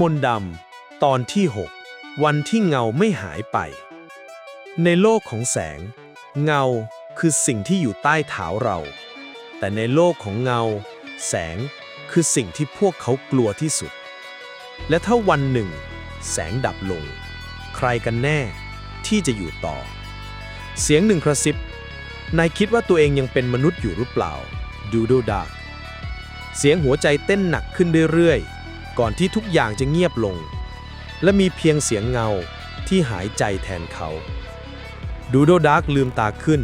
มนดำ ตอนที่ 6 วันที่เงาไม่หายไป ในโลกของแสง เงาคือสิ่งที่อยู่ใต้เท้าเรา แต่ในโลกของเงา แสงคือสิ่งที่พวกเขากลัวที่สุด และถ้าวันหนึ่ง แสงดับลง ใครกันแน่ที่จะอยู่ต่อ เสียงหนึ่งกระซิบนายคิดว่าตัวเองยังเป็นมนุษย์อยู่หรือเปล่า ดูดูดากเสียงหัวใจเต้นหนักขึ้นเรื่อยๆ ก่อนที่ทุกอย่างจะเงียบลง และมีเพียงเสียงเงาที่หายใจแทนเขา ดูโดดาร์กลืมตาขึ้น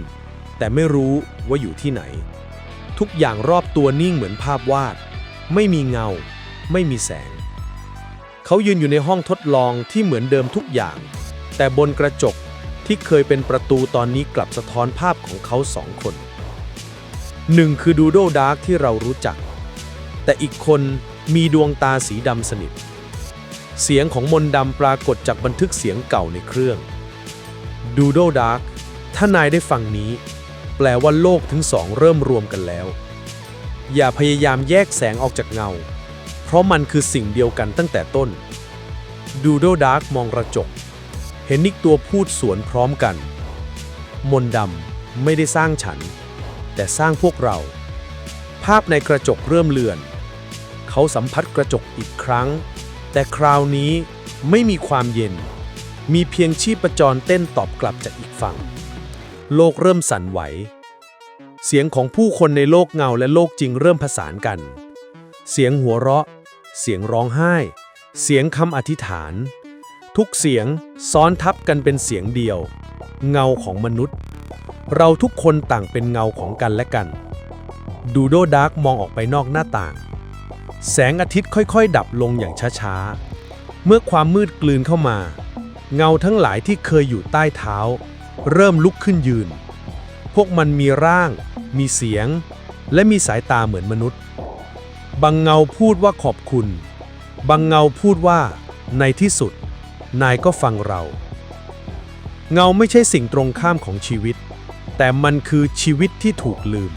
แต่ไม่รู้ว่าอยู่ที่ไหน ทุกอย่างรอบตัวนิ่งเหมือนภาพวาด ไม่มีเงา ไม่มีแสง เขายืนอยู่ในห้องทดลองที่เหมือนเดิมทุกอย่าง แต่บนกระจกที่เคยเป็นประตูตอนนี้กลับสะท้อนภาพของเขาสองคนหนึ่งคือดูโดดาร์กที่เรารู้จัก แต่อีกคน มีดวงตาสีดำสนิท เสียงของมนดำปรากฏจากบันทึกเสียงเก่าในเครื่องดูโดดาร์กถ้านายได้ฟังนี้ แปลว่าโลกทั้งสองเริ่มรวมกันแล้ว อย่าพยายามแยกแสงออกจากเงา เพราะมันคือสิ่งเดียวกันตั้งแต่ต้นดูโดดาร์กมองกระจก เห็นนิกตัวพูดสวนพร้อมกัน มนดำไม่ได้สร้างฉัน แต่สร้างพวกเรา ภาพในกระจกเริ่มเลือน เขาสัมผัสกระจกอีกครั้ง แต่คราวนี้ไม่มีความเย็น มีเพียงชีพจรเต้นตอบกลับจากอีกฝั่ง โลกเริ่มสั่นไหว เสียงของผู้คนในโลกเงาและโลกจริงเริ่มผสานกัน เสียงหัวเราะ เสียงร้องไห้ เสียงคำอธิษฐาน ทุกเสียงซ้อนทับกันเป็นเสียงเดียว เงาของมนุษย์ เราทุกคนต่างเป็นเงาของกันและกัน ดูโดดาร์กมองออกไปนอกหน้าต่าง แสงอาทิตย์ค่อยๆ ดับลงอย่างช้าๆ เมื่อความมืดกลืนเข้ามา เงาทั้งหลายที่เคยอยู่ใต้เท้า เริ่มลุกขึ้นยืน พวกมันมีร่าง มีเสียง และมีสายตาเหมือนมนุษย์ บางเงาพูดว่าขอบคุณ บางเงาพูดว่า ในที่สุด นายก็ฟังเรา เงาไม่ใช่สิ่งตรงข้ามของชีวิต แต่มันคือชีวิตที่ถูกลืม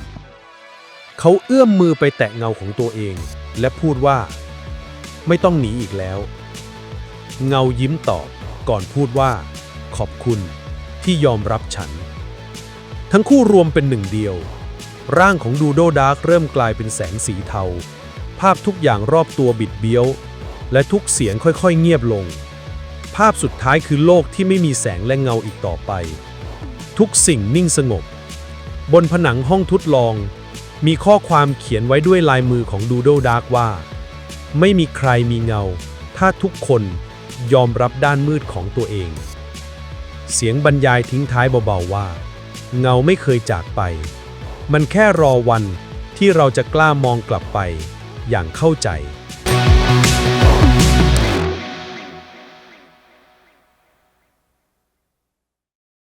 เขาเอื้อมมือไปแตะเงาของตัวเอง และพูดว่า ไม่ต้องหนีอีกแล้ว เงายิ้มตอบก่อนพูดว่า ขอบคุณที่ยอมรับฉัน ทั้งคู่รวมเป็นหนึ่งเดียว ร่างของดูโดดาร์กเริ่มกลายเป็นแสงสีเทา ภาพทุกอย่างรอบตัวบิดเบี้ยว และทุกเสียงค่อยๆเงียบลง ภาพสุดท้ายคือโลกที่ไม่มีแสงและเงาอีกต่อไป ทุกสิ่งนิ่งสงบ บนผนังห้องทดลอง มีข้อความเขียนไว้ด้วยลายมือของดูโดดาร์กว่า ไม่มีใครมีเงา ถ้าทุกคนยอมรับด้านมืดของตัวเอง เสียงบรรยายทิ้งท้ายเบาๆว่า เงาไม่เคยจากไป มันแค่รอวันที่เราจะกล้ามองกลับไป อย่างเข้าใจ